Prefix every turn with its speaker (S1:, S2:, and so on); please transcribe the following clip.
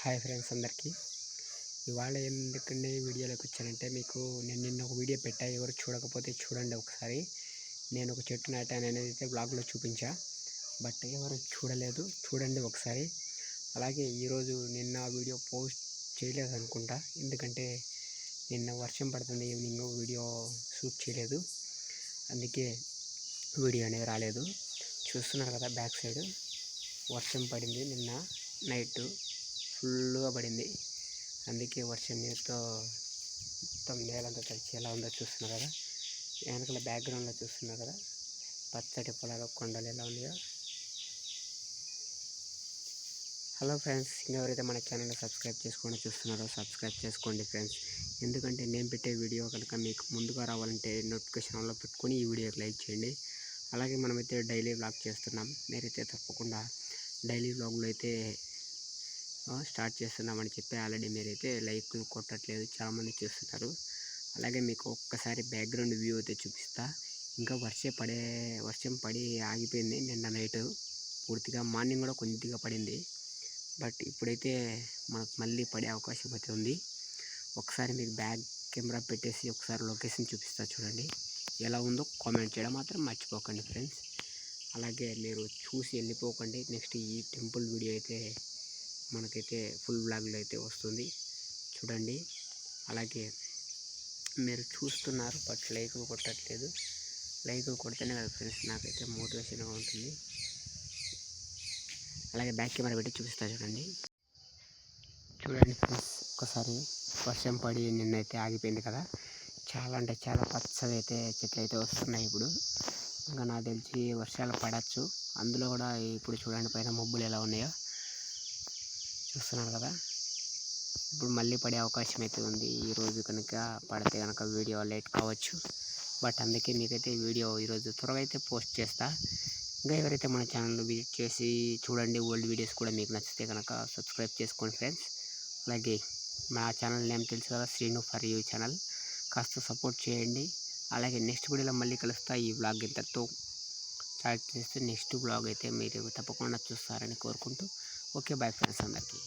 S1: Hi friends అందరికీ. ఇవాళ ఎందుకండి వీడియోలోకి వచ్చానంటే మీకు నేను నిన్న ఒక వీడియో పెట్టా ఎవరు చూడకపోతే చూడండి ఒకసారి. నేను ఒక చెట్టు నాటాను అనేది అయితే బ్లాగ్లో చూపించా బట్ ఎవరు చూడలేదు చూడండి ఒకసారి. అలాగే ఈరోజు నిన్న వీడియో పోస్ట్ చేయలేదు అనుకుంటా ఎందుకంటే నిన్న వర్షం పడుతుంది ఈవినింగ్ వీడియో షూట్ చేయలేదు. అందుకే వీడియో అనేది రాలేదు. చూస్తున్నారు కదా బ్యాక్ సైడ్ వర్షం పడింది నిన్న నైట్. ఫుల్గా పడింది. అందుకే వర్షం నీరుతో మొత్తం నేలంతా తడిచి ఎలా ఉందో చూస్తున్నారు కదా? వెనకాల బ్యాక్గ్రౌండ్లో చూస్తున్నారు కదా? పచ్చటి పొలాలు కొండలు ఎలా ఉన్నాయో. హలో ఫ్రెండ్స్ ఇంకెవరైతే మన ఛానల్ని సబ్స్క్రైబ్ చేసుకొని చూస్తున్నారో సబ్స్క్రైబ్ చేసుకోండి ఫ్రెండ్స్. ఎందుకంటే నేను పెట్టే వీడియో కనుక మీకు ముందుగా రావాలంటే నోటిఫికేషన్ ఆన్లో పెట్టుకొని ఈ వీడియోకి లైక్ చేయండి. అలాగే మనమైతే డైలీ వ్లాగ్ చేస్తున్నాం. మీరైతే తప్పకుండా డైలీ వ్లాగ్లో అయితే స్టార్ట్ చేస్తున్నామని చెప్పి ఆల్రెడీ మీరైతే లైక్ కొట్టట్లేదు చాలామంది చూస్తున్నారు. అలాగే మీకు ఒక్కసారి బ్యాక్గ్రౌండ్ వ్యూ అయితే చూపిస్తా. ఇంకా వర్షం పడే వర్షం పడి ఆగిపోయింది నిన్న నైట్. పూర్తిగా మార్నింగ్ కూడా కొద్దిగా పడింది. బట్ ఇప్పుడైతే మనకు మళ్ళీ పడే అవకాశం అయితే ఉంది. ఒకసారి మీకు బ్యాక్ కెమెరా పెట్టేసి ఒకసారి లొకేషన్ చూపిస్తా చూడండి. ఎలా ఉందో కామెంట్ చేయడం మాత్రం మర్చిపోకండి ఫ్రెండ్స్. అలాగే మీరు చూసి వెళ్ళిపోకండి. నెక్స్ట్ ఈ టెంపుల్ వీడియో అయితే మనకైతే ఫుల్ బ్లాగ్లో అయితే వస్తుంది. చూడండి. అలాగే మీరు చూస్తున్నారు బట్ లైక్ కొట్టట్లేదు. లైక్ కొడితేనే కదా ఫ్రెండ్స్ నాకైతే మోటివేషన్గా ఉంటుంది. అలాగే బ్యాక్ కెమెరా పెట్టి చూపిస్తా చూడండి. చూడండి ఫ్రెండ్స్ ఒక్కసారి వర్షం పడి నిన్నైతే ఆగిపోయింది కదా. చాలా అంటే చాలా పచ్చగా అయితే చెట్లు అయితే వస్తున్నాయి ఇప్పుడు. ఇంకా నాకు తెలిసి వర్షాలు పడచ్చు. అందులో కూడా ఇప్పుడు చూడండి పైన మబ్బులు ఎలా ఉన్నాయో. చూస్తున్నారు కదా? ఇప్పుడు మళ్ళీ పడే అవకాశం అయితే ఉంది. ఈరోజు కనుక పడితే కనుక వీడియో లేట్ కావచ్చు. బట్ అందుకే మీకైతే వీడియో ఈరోజు త్వరగా అయితే పోస్ట్ చేస్తా. ఇంకా ఎవరైతే మన ఛానల్ విజిట్ చేసి చూడండి ఓల్డ్ వీడియోస్ కూడా మీకు నచ్చితే కనుక సబ్స్క్రైబ్ చేసుకోండి ఫ్రెండ్స్. అలాగే మా ఛానల్ నేమ్ తెలుసు కదా శ్రీను ఫర్ యూ ఛానల్. కాస్త సపోర్ట్ చేయండి. అలాగే నెక్స్ట్ వీడియోలో మళ్ళీ కలుస్తా. ఈ బ్లాగ్ ఇంతతో స్టార్ట్ చేస్తే నెక్స్ట్ బ్లాగ్ అయితే మీరు తప్పకుండా చూస్తారని కోరుకుంటూ ఓకే బాయ్ ఫ్రెండ్స్ అందరికీ